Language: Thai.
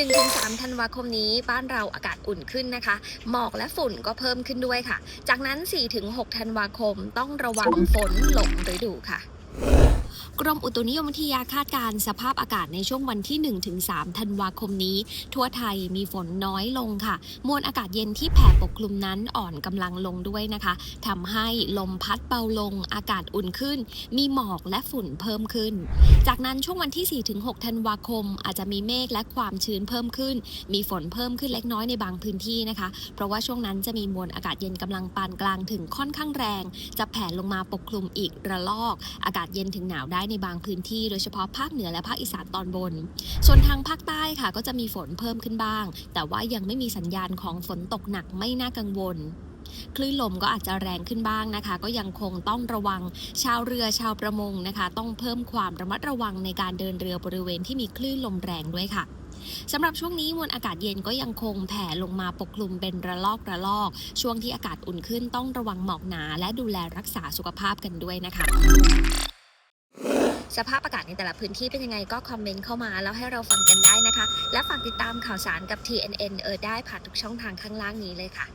1-3ธันวาคมนี้บ้านเราอากาศอุ่นขึ้นนะคะ หมอกและฝุ่นก็เพิ่มขึ้นด้วยค่ะ จากนั้น 4-6ธันวาคมต้องระวังฝนหลงฤดูค่ะ กรมอุตุนิยมวิทยาคาดการสภาพอากาศในช่วงวันที่ 1-3 ธันวาคมนี้ ทั่วไทยมีฝนน้อยลงค่ะ มวลอากาศเย็นที่แผ่ปกคลุมนั้นอ่อนกำลังลงด้วยนะคะ ทำให้ลมพัดเบาลง อากาศอุ่นขึ้น มีหมอกและฝุ่นเพิ่มขึ้น จากนั้นช่วงวันที่ 4-6 ธันวาคม อาจจะมีเมฆและความชื้นเพิ่มขึ้น มีฝนเพิ่มขึ้นเล็กน้อยในบางพื้นที่นะคะ เพราะว่าช่วงนั้นจะมีมวลอากาศเย็นกำลังปานกลางถึงค่อนข้างแรง จะแผ่ลงมาปกคลุมอีกระลอก อากาศเย็นถึงหนาวได้ในบางพื้นที่โดยเฉพาะภาคเหนือและภาคอีสานตอนบน ส่วนทางภาคใต้ค่ะก็จะมีฝนเพิ่มขึ้นบ้าง แต่ว่ายังไม่มีสัญญาณของฝนตกหนักไม่น่ากังวลคลื่นลมก็อาจจะแรงขึ้นบ้างนะคะ ก็ยังคงต้องระวังชาวเรือชาวประมงนะคะ ต้องเพิ่มความระมัดระวังในการเดินเรือบริเวณที่มีคลื่นลมแรงด้วยค่ะสำหรับช่วงนี้มวลอากาศเย็นก็ยังคงแผ่ลงมาปกคลุมเป็นระลอกระลอก ช่วงที่อากาศอุ่นขึ้นต้องระวังหมอกหนา และดูแลรักษาสุขภาพกันด้วยนะคะ สภาพอากาศในแต่ละพื้นที่เป็นยังไงก็คอมเมนต์เข้ามาแล้วให้เราฟังกันได้นะคะ และฝากติดตามข่าวสารกับ TNN เออได้ผ่านทุกช่องทางข้างล่างนี้เลยค่ะ